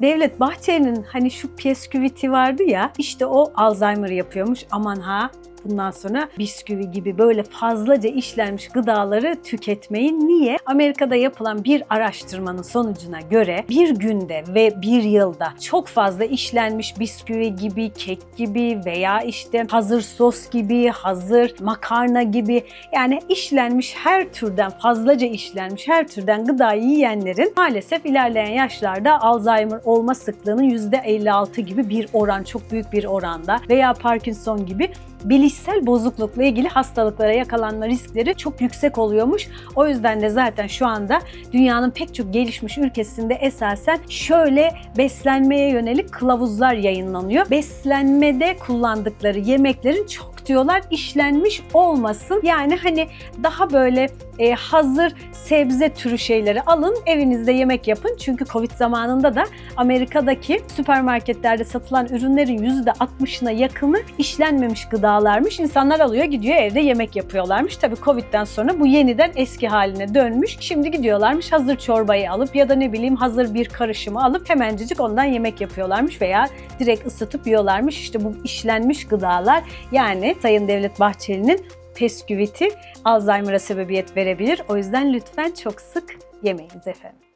Devlet Bahçeli'nin hani şu piyesküviti vardı ya işte o Alzheimer yapıyormuş. Aman ha bundan sonra bisküvi gibi böyle fazlaca işlenmiş gıdaları tüketmeyin. Niye? Amerika'da yapılan bir araştırmanın sonucuna göre bir günde ve bir yılda çok fazla işlenmiş bisküvi gibi, kek gibi veya işte hazır sos gibi, hazır makarna gibi yani işlenmiş her türden fazlaca işlenmiş her türden gıdayı yiyenlerin maalesef ilerleyen yaşlarda Alzheimer olma sıklığının %56 gibi bir oran, çok büyük bir oranda veya Parkinson gibi bilişsel bozuklukla ilgili hastalıklara yakalanma riskleri çok yüksek oluyormuş. O yüzden de zaten şu anda dünyanın pek çok gelişmiş ülkesinde esasen şöyle beslenmeye yönelik kılavuzlar yayınlanıyor. Beslenmede kullandıkları yemeklerin çok diyorlar işlenmiş olmasın. Yani hani daha böyle e, hazır sebze türü şeyleri alın evinizde yemek yapın. Çünkü Covid zamanında da Amerika'daki süpermarketlerde satılan ürünlerin %60'ına yakını işlenmemiş gıdalarmış. İnsanlar alıyor gidiyor evde yemek yapıyorlarmış. Tabii Covid'den sonra bu yeniden eski haline dönmüş. Şimdi gidiyorlarmış hazır çorbayı alıp ya da ne bileyim hazır bir karışımı alıp hemencecik ondan yemek yapıyorlarmış veya direkt ısıtıp yiyorlarmış. İşte bu işlenmiş gıdalar yani Sayın Devlet Bahçeli'nin pesküviti Alzheimer'a sebebiyet verebilir. O yüzden lütfen çok sık yemeyiniz efendim.